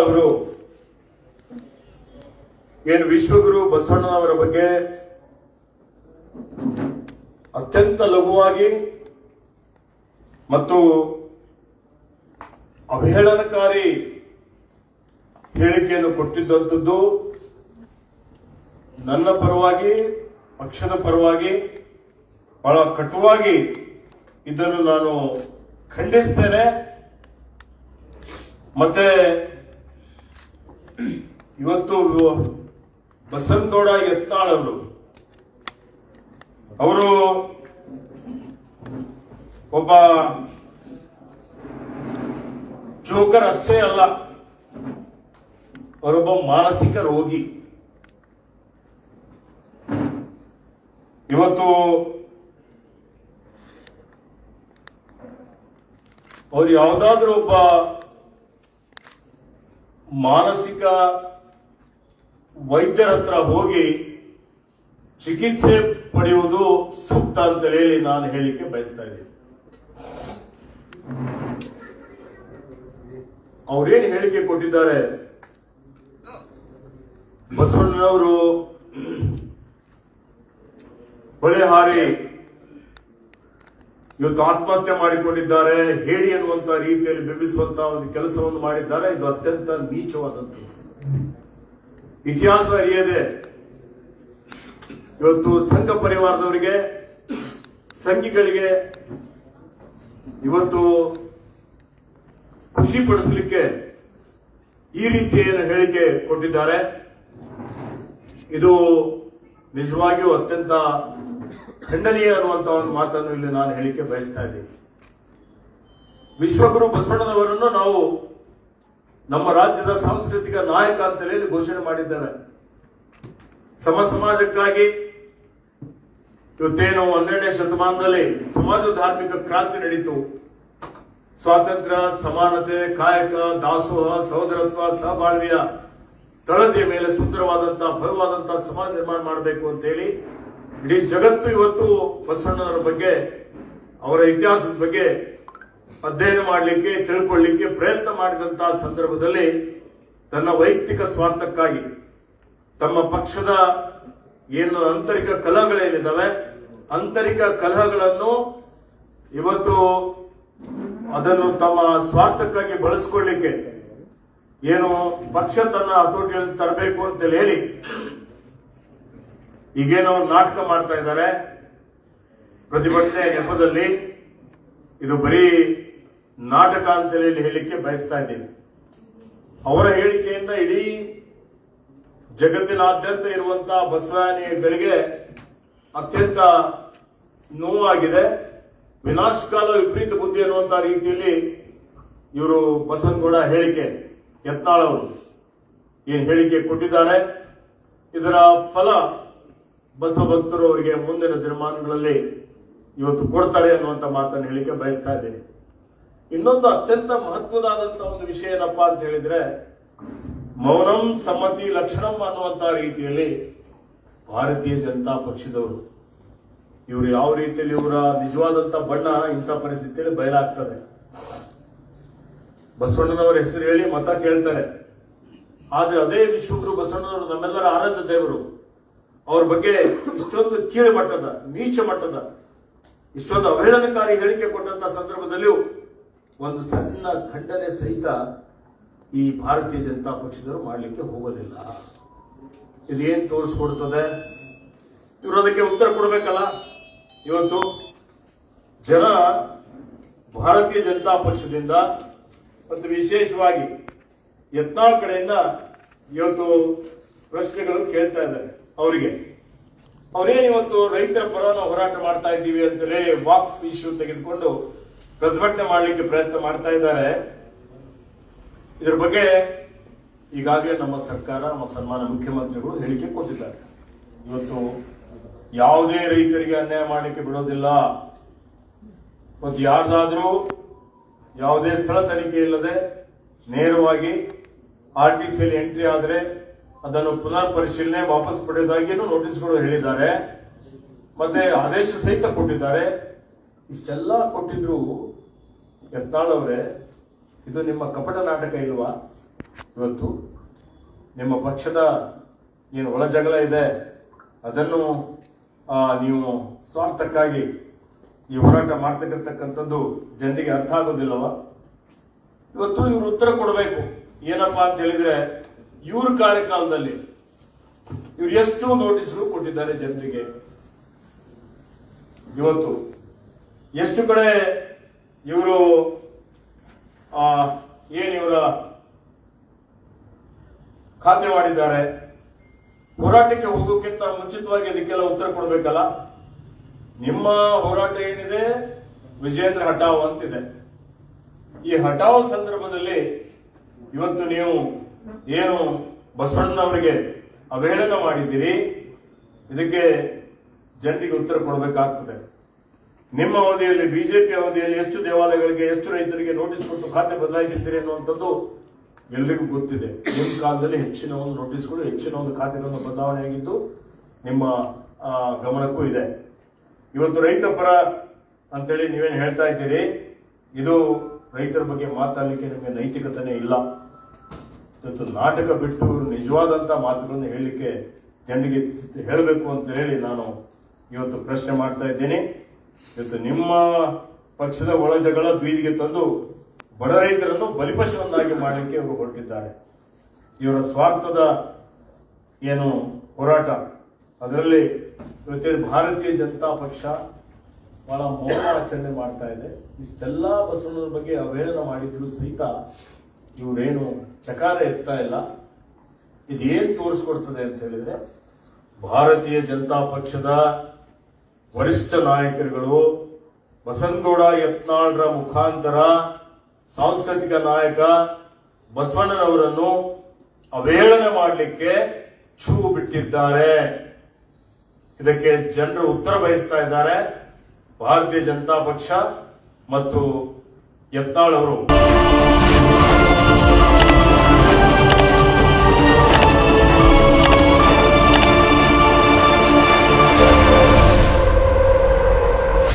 ಅವರು ಏನು ವಿಶ್ವಗುರು ಬಸವಣ್ಣನವರ ಬಗ್ಗೆ ಅತ್ಯಂತ ಲಘುವಾಗಿ ಮತ್ತು ಅವಹೇಳನಕಾರಿ ಹೇಳಿಕೆಯನ್ನು ಕೊಟ್ಟಿದ್ದಂಥದ್ದು ನನ್ನ ಪರವಾಗಿ, ಪಕ್ಷದ ಪರವಾಗಿ ಬಹಳ ಕಟುವಾಗಿ ಇದನ್ನು ನಾನು ಖಂಡಿಸ್ತೇನೆ. ಮತ್ತೆ ಇವತ್ತು ಬಸವನಗೌಡ ಯತ್ನಾಳ್ ಅವರು ಅವರು ಒಬ್ಬ ಜೋಕರ್ ಅಷ್ಟೇ ಅಲ್ಲ, ಅವರೊಬ್ಬ ಮಾನಸಿಕ ರೋಗಿ. ಇವತ್ತು ಅವ್ರು ಯಾವುದಾದ್ರೂ ಒಬ್ಬ ಮಾನಸಿಕ ವೈದ್ಯರ ಹತ್ರ ಹೋಗಿ ಚಿಕಿತ್ಸೆ ಪಡೆಯುವುದು ಸೂಕ್ತ ಅಂತ ಹೇಳಿ ನಾನು ಹೇಳಿಕೆ ಬಯಸ್ತಾ ಇದ್ದೀನಿ. ಅವ್ರೇನು ಹೇಳಿಕೆ ಕೊಟ್ಟಿದ್ದಾರೆ? ಬಸವಣ್ಣನವರು ಹೊಳೆ ಹಾರಿ ಇವತ್ತು ಆತ್ಮಹತ್ಯೆ ಮಾಡಿಕೊಂಡಿದ್ದಾರೆ, ಹೇಳಿ ಅನ್ನುವಂತ ರೀತಿಯಲ್ಲಿ ಬಿಂಬಿಸುವಂತಹ ಒಂದು ಕೆಲಸವನ್ನು ಮಾಡಿದ್ದಾರೆ. ಇದು ಅತ್ಯಂತ ನೀಚವಾದದ್ದು ಇತಿಹಾಸ ಅರಿಯದೆ ಇವತ್ತು ಸಂಘ ಪರಿವಾರದವರಿಗೆ, ಸಂಘಿಗಳಿಗೆ ಇವತ್ತು ಖುಷಿ ಪಡಿಸಲಿಕ್ಕೆ ಈ ರೀತಿಯ ಹೇಳಿಕೆ ಕೊಟ್ಟಿದ್ದಾರೆ. ಇದು ನಿಜವಾಗಿಯೂ ಅತ್ಯಂತ ಖಂಡನೀಯ ಅನ್ನುವಂತ ಒಂದು ಮಾತನ್ನು ಇಲ್ಲಿ ನಾನು ಹೇಳಿಕೆ ಬಯಸ್ತಾ ಇದ್ದೀನಿ. ವಿಶ್ವಗುರು ಬಸವಣ್ಣನವರನ್ನು ನಾವು ನಮ್ಮ ರಾಜ್ಯದ ಸಾಂಸ್ಕೃತಿಕ ನಾಯಕ ಅಂತ ಹೇಳಿ ಘೋಷಣೆ ಮಾಡಿದ್ದೇವೆ ಸಮ ಸಮಾಜಕ್ಕಾಗಿ ಇವತ್ತೇನು ಹನ್ನೆರಡನೇ ಶತಮಾನದಲ್ಲಿ ಸಮಾಜ ಧಾರ್ಮಿಕ ಕ್ರಾಂತಿ ನಡೀತು. ಸ್ವಾತಂತ್ರ್ಯ, ಸಮಾನತೆ, ಕಾಯಕ, ದಾಸೋಹ, ಸಹೋದರತ್ವ, ಸಹಬಾಳ್ವೆಯ ತಳದಿಯ ಮೇಲೆ ಸುಂದರವಾದಂತಹ ಭವ್ಯವಾದಂತಹ ಸಮಾಜ ನಿರ್ಮಾಣ ಮಾಡಬೇಕು ಅಂತ ಹೇಳಿ ಇಡೀ ಜಗತ್ತು ಇವತ್ತು ಬಸವಣ್ಣನವರ ಬಗ್ಗೆ, ಅವರ ಇತಿಹಾಸದ ಬಗ್ಗೆ ಅಧ್ಯಯನ ಮಾಡಲಿಕ್ಕೆ, ತಿಳ್ಕೊಳ್ಳಿಕ್ಕೆ ಪ್ರಯತ್ನ ಮಾಡಿದಂತಹ ಸಂದರ್ಭದಲ್ಲಿ ತನ್ನ ವೈಯಕ್ತಿಕ ಸ್ವಾರ್ಥಕ್ಕಾಗಿ, ತಮ್ಮ ಪಕ್ಷದ ಏನು ಆಂತರಿಕ ಕಲಹಗಳೇನಿದ್ದಾವೆ, ಆಂತರಿಕ ಕಲಹಗಳನ್ನು ಇವತ್ತು ಅದನ್ನು ತಮ್ಮ ಸ್ವಾರ್ಥಕ್ಕಾಗಿ ಬಳಸ್ಕೊಳ್ಳಿಕ್ಕೆ ಏನು ಪಕ್ಷ ತನ್ನ ಹತೋಟಿಯಲ್ಲಿ ತರಬೇಕು ಅಂತ ಹೇಳಿ ಈಗೇನೋ ನಾಟಕ ಮಾಡ್ತಾ ಇದ್ದಾರೆ. ಪ್ರತಿಭಟನೆ ನೆಪದಲ್ಲಿ ಇದು ಬರೀ ನಾಟಕ ಅಂತ ಹೇಳಿ ಹೇಳಿಕ್ಕೆ ಬಯಸ್ತಾ ಇದ್ದೀನಿ. ಅವರ ಹೇಳಿಕೆಯಿಂದ ಇಡೀ ಜಗತ್ತಿನಾದ್ಯಂತ ಇರುವಂತಹ ಬಸವಾನಿಗಳಿಗೆ ಅತ್ಯಂತ ನೋವಾಗಿದೆ. ವಿನಾಶಕಾಲ ವಿಪರೀತ ಬುದ್ಧಿ ಅನ್ನುವಂತ ರೀತಿಯಲ್ಲಿ ಇವರು ಬಸನ್ಗೌಡ ಹೇಳಿಕೆ, ಯತ್ನಾಳ್ ಅವರು ಏನ್ ಹೇಳಿಕೆ ಕೊಟ್ಟಿದ್ದಾರೆ. ಇದರ ಫಲ ಬಸವ ಭಕ್ತರು ಅವರಿಗೆ ಮುಂದಿನ ದಿನಮಾನಗಳಲ್ಲಿ ಇವತ್ತು ಕೊಡ್ತಾರೆ ಅನ್ನುವಂತ ಮಾತನ್ನು ಹೇಳಿಕೆ ಬಯಸ್ತಾ ಇದ್ದೀನಿ. ಇನ್ನೊಂದು ಅತ್ಯಂತ ಮಹತ್ವದಾದಂತ ಒಂದು ವಿಷಯ ಏನಪ್ಪಾ ಅಂತ ಹೇಳಿದ್ರೆ, ಮೌನಂ ಸಮ್ಮತಿ ಲಕ್ಷಣಂ ಅನ್ನುವಂತ ರೀತಿಯಲ್ಲಿ ಭಾರತೀಯ ಜನತಾ ಪಕ್ಷದವರು, ಇವರು ಯಾವ ರೀತಿಯಲ್ಲಿ ಇವರ ನಿಜವಾದಂತ ಬಣ್ಣ ಇಂಥ ಪರಿಸ್ಥಿತಿಯಲ್ಲಿ ಬಯಲಾಗ್ತದೆ. ಬಸವಣ್ಣನವರ ಹೆಸರು ಹೇಳಿ ಮತ ಕೇಳ್ತಾರೆ. ಆದ್ರೆ ಅದೇ ವಿಶ್ವಗುರು ಬಸವಣ್ಣನವರು ನಮ್ಮೆಲ್ಲರ ಆರಾಧ್ಯ ದೇವರು. ಅವ್ರ ಬಗ್ಗೆ ಇಷ್ಟೊಂದು ಕೀಳು ಮಟ್ಟದ, ನೀಚ ಮಟ್ಟದ, ಇಷ್ಟೊಂದು ಅವಹೇಳನಕಾರಿ ಹೇಳಿಕೆ ಕೊಟ್ಟಂತ ಸಂದರ್ಭದಲ್ಲಿಯೂ ಒಂದು ಸಣ್ಣ ಖಂಡನೆ ಸಹಿತ ಈ ಭಾರತೀಯ ಜನತಾ ಪಕ್ಷದವರು ಮಾಡಲಿಕ್ಕೆ ಹೋಗೋದಿಲ್ಲ. ಇದೇನ್ ತೋರಿಸ್ಕೊಡ್ತದೆ? ಇವರು ಅದಕ್ಕೆ ಉತ್ತರ ಕೊಡಬೇಕಲ್ಲ? ಇವತ್ತು ಜನ ಭಾರತೀಯ ಜನತಾ ಪಕ್ಷದಿಂದ ಮತ್ತು ವಿಶೇಷವಾಗಿ ಯತ್ನಾಳ್ ಕಡೆಯಿಂದ ಇವತ್ತು ಪ್ರಶ್ನೆಗಳು ಕೇಳ್ತಾ ಇದ್ದಾರೆ ಅವರಿಗೆ. ಅವರೇನು ಇವತ್ತು ರೈತರ ಪರ ಹೋರಾಟ ಮಾಡ್ತಾ ಇದ್ದೀವಿ ಅಂತಲೇ ವಾಕ್ ಇಶ್ಯೂ ತೆಗೆದುಕೊಂಡು ಪ್ರತಿಭಟನೆ ಮಾಡಲಿಕ್ಕೆ ಪ್ರಯತ್ನ ಮಾಡ್ತಾ ಇದ್ದಾರೆ. ಇದರ ಬಗ್ಗೆ ಈಗಾಗಲೇ ನಮ್ಮ ಸರ್ಕಾರ, ನಮ್ಮ ಸನ್ಮಾನ ಮುಖ್ಯಮಂತ್ರಿಗಳು ಹೇಳಿಕೆ ಕೊಟ್ಟಿದ್ದಾರೆ. ಇವತ್ತು ಯಾವುದೇ ರೈತರಿಗೆ ಅನ್ಯಾಯ ಮಾಡಲಿಕ್ಕೆ ಬಿಡೋದಿಲ್ಲ. ಮತ್ತು ಯಾರ್ದಾದ್ರೂ ಯಾವುದೇ ಸ್ಥಳ ತನಿಖೆ ಇಲ್ಲದೆ ನೇರವಾಗಿ ಆರ್ ಟಿ ಸಿಯಲ್ಲಿ ಎಂಟ್ರಿ ಆದರೆ ಅದನ್ನು ಪುನರ್ ಪರಿಶೀಲನೆ ವಾಪಸ್ ಪಡೆಯೋದಾಗಿಯೂ ನೋಟಿಸ್ಗಳು ಹೇಳಿದ್ದಾರೆ. ಮತ್ತೆ ಆದೇಶ ಸಹಿತ ಕೊಟ್ಟಿದ್ದಾರೆ. ಇಷ್ಟೆಲ್ಲ ಕೊಟ್ಟಿದ್ರು ಯತ್ನಾಳ್ ಅವರೇ, ಇದು ನಿಮ್ಮ ಕಪಟ ನಾಟಕ ಇಲ್ವಾ? ಇವತ್ತು ನಿಮ್ಮ ಪಕ್ಷದ ಏನು ಒಳ ಜಗಳ ಇದೆ, ಅದನ್ನು ನೀವು ಸ್ವಾರ್ಥಕ್ಕಾಗಿ ಈ ಹೋರಾಟ ಮಾಡ್ತಕ್ಕಂಥದ್ದು ಜನರಿಗೆ ಅರ್ಥ ಆಗೋದಿಲ್ಲವ? ಇವತ್ತು ಇವರು ಉತ್ತರ ಕೊಡಬೇಕು. ಏನಪ್ಪಾ ಅಂತ ಹೇಳಿದ್ರೆ ಇವ್ರ ಕಾರ್ಯಕಾಲದಲ್ಲಿ ಇವ್ರು ಎಷ್ಟು ನೋಟಿಸ್ಗಳು ಕೊಟ್ಟಿದ್ದಾರೆ ಜನರಿಗೆ? ಇವತ್ತು ಎಷ್ಟು ಕಡೆ ಇವರು ಏನ್ ಇವರ ಖಾತೆ ಮಾಡಿದ್ದಾರೆ? ಹೋರಾಟಕ್ಕೆ ಹೋಗೋಕ್ಕಿಂತ ಮುಂಚಿತವಾಗಿ ಅದಕ್ಕೆಲ್ಲ ಉತ್ತರ ಕೊಡ್ಬೇಕಲ್ಲ? ನಿಮ್ಮ ಹೋರಾಟ ಏನಿದೆ? ವಿಜೇಂದ್ರ ಹಟಾವ್ ಅಂತಿದೆ. ಈ ಹಟಾವ್ ಸಂದರ್ಭದಲ್ಲಿ ಇವತ್ತು ನೀವು ಏನು ಬಸವಣ್ಣನವರಿಗೆ ಅವಹೇಳನ ಮಾಡಿದ್ದೀರಿ? ಇದಕ್ಕೆ ಜನರಿಗೆ ಉತ್ತರ ಕೊಡಬೇಕಾಗ್ತದೆ. ನಿಮ್ಮ ಅವಧಿಯಲ್ಲಿ, ಬಿಜೆಪಿ ಅವಧಿಯಲ್ಲಿ ಎಷ್ಟು ದೇವಾಲಯಗಳಿಗೆ, ಎಷ್ಟು ರೈತರಿಗೆ ನೋಟಿಸ್ ಕೊಟ್ಟು ಖಾತೆ ಬದಲಾಯಿಸಿದ್ದೀರಿ ಅನ್ನುವಂಥದ್ದು ಎಲ್ರಿಗೂ ಗೊತ್ತಿದೆ. ನಿಮ್ಮ ಕಾಲದಲ್ಲಿ ಹೆಚ್ಚಿನ ಒಂದು ನೋಟಿಸ್ಗಳು, ಹೆಚ್ಚಿನ ಒಂದು ಖಾತೆಗಳನ್ನು ಬದಲಾವಣೆ ಆಗಿದ್ದು ನಿಮ್ಮ ಗಮನಕ್ಕೂ ಇದೆ. ಇವತ್ತು ರೈತ ಪರ ಅಂತೇಳಿ ನೀವೇನು ಹೇಳ್ತಾ ಇದ್ದೀರಿ? ಇದು ರೈತರ ಬಗ್ಗೆ ಮಾತಾಡಲಿಕ್ಕೆ ನಿಮಗೆ ನೈತಿಕತೆನೇ ಇಲ್ಲ. ಇವತ್ತು ನಾಟಕ ಬಿಟ್ಟು ನಿಜವಾದಂತ ಮಾತುಗಳನ್ನು ಹೇಳಲಿಕ್ಕೆ ಜನರಿಗೆ ಹೇಳಬೇಕು ಅಂತ ಹೇಳಿ ನಾನು ಇವತ್ತು ಪ್ರಶ್ನೆ ಮಾಡ್ತಾ ಇದ್ದೇನೆ. ಇವತ್ತು ನಿಮ್ಮ ಪಕ್ಷದ ಒಳಜಗಳ ಬೀದಿಗೆ ತಂದು ಬಡ ರೈತರನ್ನು ಬಲಿಪಶುವನ್ನಾಗಿ ಮಾಡಲಿಕ್ಕೆ ಇವರು ಹೊರಟಿದ್ದಾರೆ. ಇವರ ಸ್ವಾರ್ಥದ ಏನು ಹೋರಾಟ, ಅದರಲ್ಲಿ ಇವತ್ತೇನು ಭಾರತೀಯ ಜನತಾ ಪಕ್ಷ ಬಹಳ ಮೌನ ಆಚರಣೆ ಮಾಡ್ತಾ ಇದೆ. ಇಷ್ಟೆಲ್ಲ ಬಸವನ ಬಗ್ಗೆ ಅವೇಳನ ಮಾಡಿದ್ರು ಸಹಿತ ಇವರೇನು ಚಕಾರ ಎತ್ತಾ ಇಲ್ಲ. ಇದೇನ್ ತೋರಿಸ್ಕೊಡ್ತದೆ ಅಂತ ಹೇಳಿದ್ರೆ, ಭಾರತೀಯ ಜನತಾ ಪಕ್ಷದ ವರಿಷ್ಠ ನಾಯಕರುಗಳು ಬಸನಗೌಡ ಯತ್ನಾಳ್ರ ಮುಖಾಂತರ ಸಾಂಸ್ಕೃತಿಕ ನಾಯಕ ಬಸವಣ್ಣನವರನ್ನು ಅವೇಳನೆ ಮಾಡಲಿಕ್ಕೆ ಛೂ ಬಿಟ್ಟಿದ್ದಾರೆ. ಇದಕ್ಕೆ ಜನರು ಉತ್ತರ ಬಯಸ್ತಾ ಇದ್ದಾರೆ. ಭಾರತೀಯ ಜನತಾ ಪಕ್ಷ ಮತ್ತು ಯತ್ನಾಳ್ ಅವರು.